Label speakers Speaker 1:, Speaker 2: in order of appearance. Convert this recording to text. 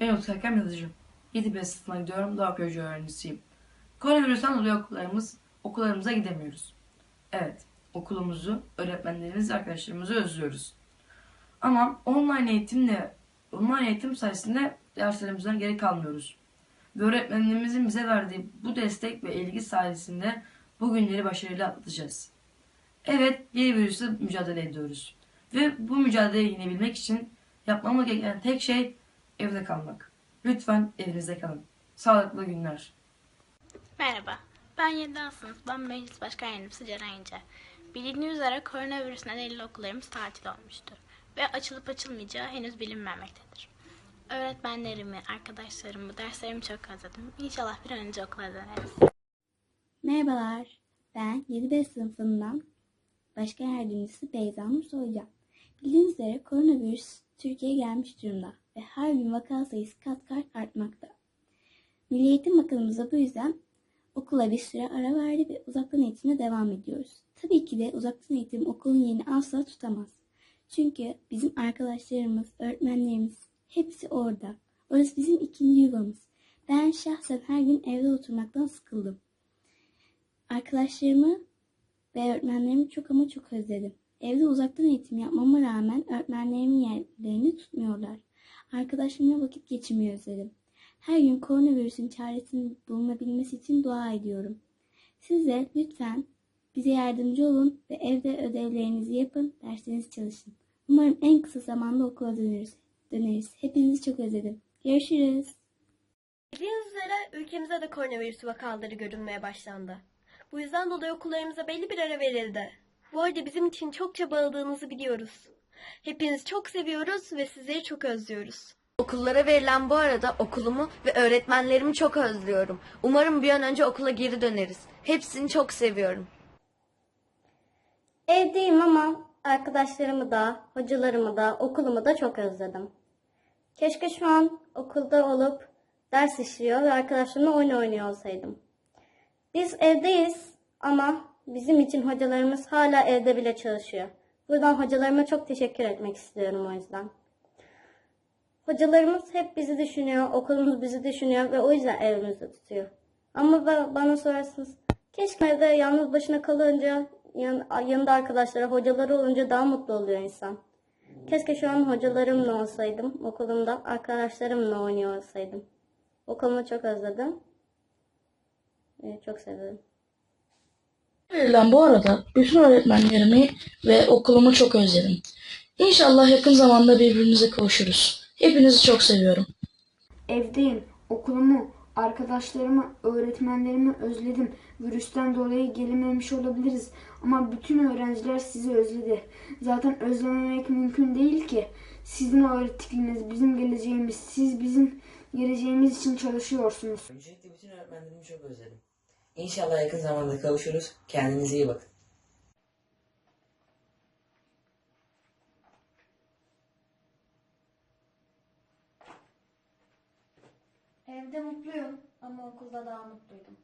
Speaker 1: Umut Hakem Yazıcı. 7 B sınıfına gidiyorum. Doğa Köyücü öğrencisiyim. Koronavirüsten dolayı okullarımız, okullarımıza gidemiyoruz. Evet, okulumuzu, öğretmenlerimizi, arkadaşlarımızı özlüyoruz. Ama online eğitimle, online eğitim sayesinde derslerimizden geri kalmıyoruz. Ve öğretmenlerimizin bize verdiği bu destek ve ilgi sayesinde bu günleri başarıyla atlatacağız. Evet, bir virüsle mücadele ediyoruz. Ve bu mücadeleyi yenebilmek için yapmamız gereken tek şey evde kalmak. Lütfen evinizde kalın. Sağlıklı günler.
Speaker 2: Merhaba, ben 7. sınıftan Meclis Başkan Yardımcısı Ceren İnce. Bilindiği üzere koronavirüs nedeniyle okullarımız tatil olmuştur ve açılıp açılmayacağı henüz bilinmemektedir. Öğretmenlerimi, arkadaşlarımı, derslerimi çok özledim. İnşallah bir an önce okula döneriz.
Speaker 3: Merhabalar, ben 7B sınıfından Başkan Yardımcısı Beyza Nur Soycan. Bildiğiniz üzere koronavirüs Türkiye'ye gelmiş durumda ve her gün vaka sayısı kat kat artmakta. Milli Eğitim Bakanımız da bu yüzden okula bir süre ara verdi ve uzaktan eğitimle devam ediyoruz. Tabii ki de uzaktan eğitim okulun yerini asla tutamaz. Çünkü bizim arkadaşlarımız, öğretmenlerimiz hepsi orada. Orası bizim ikinci yuvamız. Ben şahsen her gün evde oturmaktan sıkıldım. Arkadaşlarımı ve öğretmenlerimi çok ama çok özledim. Evde uzaktan eğitim yapmama rağmen öğretmenlerimin yerlerini. Arkadaşlarımla vakit geçirmeyi özledim. Her gün koronavirüsün çaresinin bulunabilmesi için dua ediyorum. Siz de lütfen bize yardımcı olun ve evde ödevlerinizi yapın, derslerinizi çalışın. Umarım en kısa zamanda okula döneriz. döneriz. Hepinizi çok özledim. Görüşürüz.
Speaker 4: Bildiğiniz üzere ülkemizde de koronavirüs vakaları görülmeye başlandı. Bu yüzden dolayı okullarımıza belli bir ara verildi. Bu arada bizim için çok çabaladığınızı biliyoruz. Hepinizi çok seviyoruz ve sizleri çok özlüyoruz.
Speaker 5: Okullara verilen bu arada okulumu ve öğretmenlerimi çok özlüyorum. Umarım bir an önce okula geri döneriz. Hepsini çok seviyorum.
Speaker 3: Evdeyim ama arkadaşlarımı da, hocalarımı da, okulumu da çok özledim. Keşke şu an okulda olup ders işliyor ve arkadaşlarımla oyun oynuyor olsaydım. Biz evdeyiz ama bizim için hocalarımız hala evde bile çalışıyor. Buradan hocalarıma çok teşekkür etmek istiyorum o yüzden. Hocalarımız hep bizi düşünüyor, okulumuz bizi düşünüyor ve o yüzden evimizde tutuyor. Ama ba- bana sorarsanız keşke evde yalnız başına kalınca yan- yanında arkadaşları, hocaları olunca daha mutlu oluyor insan. Keşke şu an hocalarımla olsaydım, okulumda arkadaşlarımla oynuyor olsaydım. Okulumu çok özledim. Çok seviyorum.
Speaker 6: Verilen bu arada bütün öğretmenlerimi ve okulumu çok özledim. İnşallah yakın zamanda birbirimize kavuşuruz. Hepinizi çok seviyorum.
Speaker 7: Evdeyim. Okulumu, arkadaşlarımı, öğretmenlerimi özledim. Virüsten dolayı gelememiş olabiliriz. Ama bütün öğrenciler sizi özledi. Zaten özlememek mümkün değil ki. Sizin öğrettikleriniz bizim geleceğimiz. Siz bizim geleceğimiz için çalışıyorsunuz.
Speaker 8: Öncelikle bütün öğretmenlerimi çok özledim. İnşallah yakın zamanda kavuşuruz. Kendinize iyi bakın.
Speaker 3: Evde mutluyum ama okulda daha mutluydum.